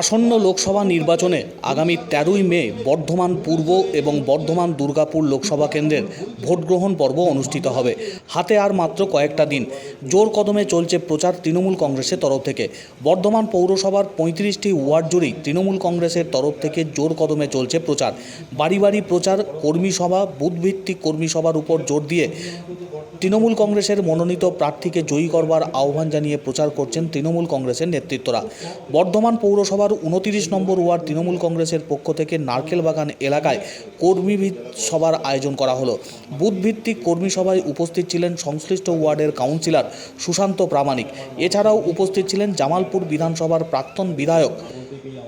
আসন্ন লোকসভা নির্বাচনে আগামী তেরোই মে বর্ধমান পূর্ব এবং বর্ধমান দুর্গাপুর লোকসভা কেন্দ্রের ভোটগ্রহণ পর্ব অনুষ্ঠিত হবে। হাতে আর মাত্র কয়েকটা দিন। জোর কদমে চলছে প্রচার তৃণমূল কংগ্রেসের তরফ থেকে। বর্ধমান পৌরসভার পঁয়ত্রিশটি ওয়ার্ড জুড়েই তৃণমূল কংগ্রেসের তরফ থেকে জোর কদমে চলছে প্রচার। বাড়ি বাড়ি প্রচার, কর্মী সভা, বুথভিত্তিক কর্মী সভার উপর জোর দিয়ে তৃণমূল কংগ্রেসের মনোনীত প্রার্থীকে জয়ী করবার আহ্বান জানিয়ে প্রচার করছেন তৃণমূল কংগ্রেসের নেতৃত্বরা। বর্ধমান পৌরসভার উনতিরিশ নম্বর ওয়ার্ড তৃণমূল কংগ্রেসের পক্ষ থেকে নারকেলবাগান এলাকায় কর্মী সভার আয়োজন করা হলো। বুথভিত্তিক কর্মী সভায় উপস্থিত ছিলেন সংশ্লিষ্ট ওয়ার্ডের কাউন্সিলর সুশান্ত প্রামাণিক। এছাড়াও উপস্থিত ছিলেন জামালপুর বিধানসভার প্রাক্তন বিধায়ক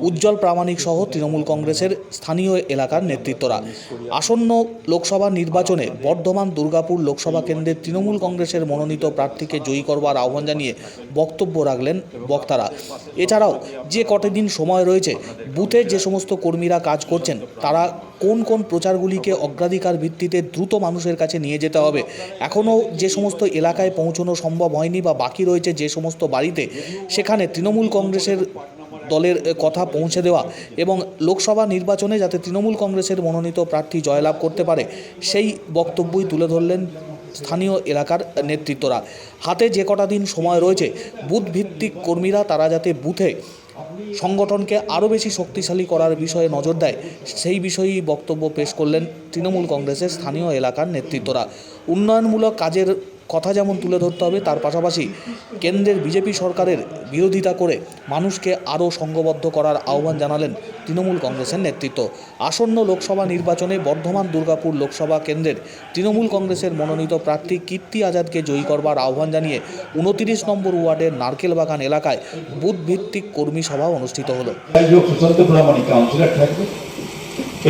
উজ্জ্বল প্রামাণিক সহ তৃণমূল কংগ্রেসের স্থানীয় এলাকার নেতৃত্বরা। আসন্ন লোকসভা নির্বাচনে বর্ধমান দুর্গাপুর লোকসভা কেন্দ্রের তৃণমূল কংগ্রেসের মনোনীত প্রার্থীকে জয়ী করবার আহ্বান জানিয়ে বক্তব্য রাখলেন বক্তারা। এছাড়াও, যে কটা দিন সময় রয়েছে, বুথে যে সমস্ত কর্মীরা কাজ করছেন, তারা কোন কোন প্রচারগুলিকে অগ্রাধিকার ভিত্তিতে দ্রুত মানুষের কাছে নিয়ে যেতে হবে? এখনও যে সমস্ত এলাকায় পৌঁছানো সম্ভব হয়নি বা বাকি রয়েছে যে সমস্ত বাড়িতে, সেখানে তৃণমূল কংগ্রেসের দলের কথা পৌঁছে দেওয়া এবং লোকসভা নির্বাচনে যাতে তৃণমূল কংগ্রেসের মনোনীত প্রার্থী জয়লাভ করতে পারে, সেই বক্তব্যই তুলে ধরলেন স্থানীয় এলাকার নেতৃত্বরা। হাতে যে কটা দিন সময় রয়েছে, বুথভিত্তিক কর্মীরা তারা যাতে বুথে সংগঠনকে আরও বেশি শক্তিশালী করার বিষয়ে নজর দেয়, সেই বিষয়েই বক্তব্য পেশ করলেন তৃণমূল কংগ্রেসের স্থানীয় এলাকার নেতৃত্বরা। উন্নয়নমূলক কাজের কথা যেমন তুলে ধরতে হবে, তার পাশাপাশি কেন্দ্রের বিজেপি সরকারের বিরোধিতা করে মানুষকে আরও সংঘবদ্ধ করার আহ্বান জানালেন তৃণমূল কংগ্রেসের নেতৃত্ব। আসন্ন লোকসভা নির্বাচনে বর্ধমান দুর্গাপুর লোকসভা কেন্দ্রের তৃণমূল কংগ্রেসের মনোনীত প্রার্থী কীর্তি আজাদকে জয়ী করবার আহ্বান জানিয়ে উনতিরিশ নম্বর ওয়ার্ডের নারকেলবাগান এলাকায় বুথ ভিত্তিক কর্মী সভা অনুষ্ঠিত হলো।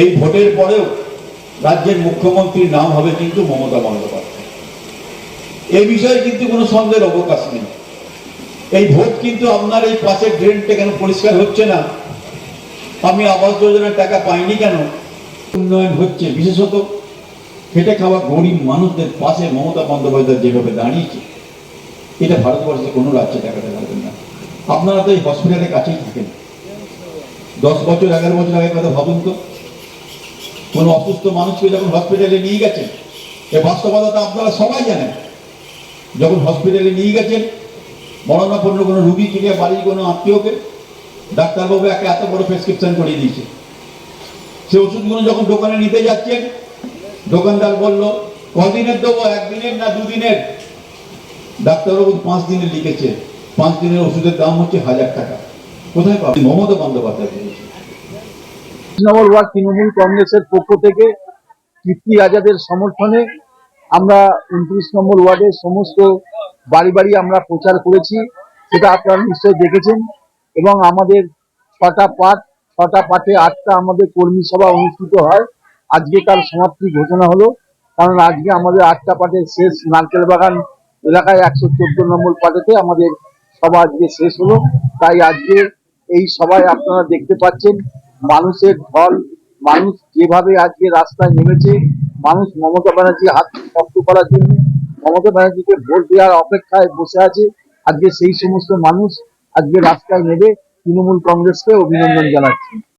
এই ভোটের পরেও রাজ্যের মুখ্যমন্ত্রীর নাম হবে কিন্তু মমতা বন্দ্যোপাধ্যায়। এই বিষয়ে কিন্তু কোনো সন্দেহের অবকাশ নেই। এই ভোট কিন্তু আপনার এই পাশের ড্রেনটা কেন পরিষ্কার হচ্ছে না? আমি আবাস যোজনার টাকা পাইনি কেন? উন্নয়ন হচ্ছে, বিশেষত খেটে খাওয়া গরিব মানুষদের পাশে মমতা বন্দ্যোপাধ্যায় যেভাবে দাঁড়িয়েছে, এটা ভারতবর্ষে কোনো রাজ্যে দেখাতে পারবেন না। আপনারা তো এই হসপিটালের কাছেই থাকেন। দশ বছর, এগারো বছর আগে কথা ভাবুন তো। কোনো অসুস্থ মানুষকে যখন হসপিটালে নিয়ে গেছেন? এ বাস্তবতা আপনারা সবাই জানেন। যখন হসপিটালে নিয়ে গেছেন, মরণাপন্ন কোনো রুগী কিনে বাড়ির কোনো আত্মীয়কে ডাক্তারবাবু একটা এত বড় প্রেসক্রিপশন করিয়ে দিয়েছে। সে ওষুধগুলো যখন দোকানে নিতে যাচ্ছেন, দোকানদার বলল, কদিনের দেবো? একদিনের না দুদিনের? ডাক্তারবাবু পাঁচ দিনে লিখেছে। পাঁচ দিনের ওষুধের দাম হচ্ছে হাজার টাকা। কোথায় পাবেন মমতা বন্দ্যোপাধ্যায় নম্বর ওয়ার্ড তৃণমূল কংগ্রেসের পক্ষ থেকে কীর্তি আজাদের সমর্থনে আমরা উনত্রিশ নম্বর ওয়ার্ডে সমস্ত বাড়ি বাড়ি আমরা প্রচার করেছি, সেটা আপনারা নিশ্চয়ই দেখেছেন। এবং আমাদের ছটা পাঠ, ছটা পাঠে আটটা আমাদের কর্মী সভা অনুষ্ঠিত হয়। আজকে তার সমাপ্তি ঘোষণা হলো, কারণ আজকে আমাদের আটটা পাঠের শেষ নারকেল বাগান এলাকায় একশো চোদ্দ নম্বর পাঠেতে আমাদের সভা আজকে শেষ হলো। তাই আজকে এই সভায় আপনারা দেখতে পাচ্ছেন, মানুষের ঢল, মানুষ যেভাবে আজকে রাস্তায় নেমেছে মানুষ মমতা ব্যানার্জি হাত শক্ত করার জন্য মমতা ব্যানার্জিকে ভোট দেওয়ার অপেক্ষায় বসে আছে আজকে সেই সমস্ত মানুষ আজকে রাস্তায় নেবে তৃণমূল কংগ্রেসকে অভিনন্দন জানাচ্ছে।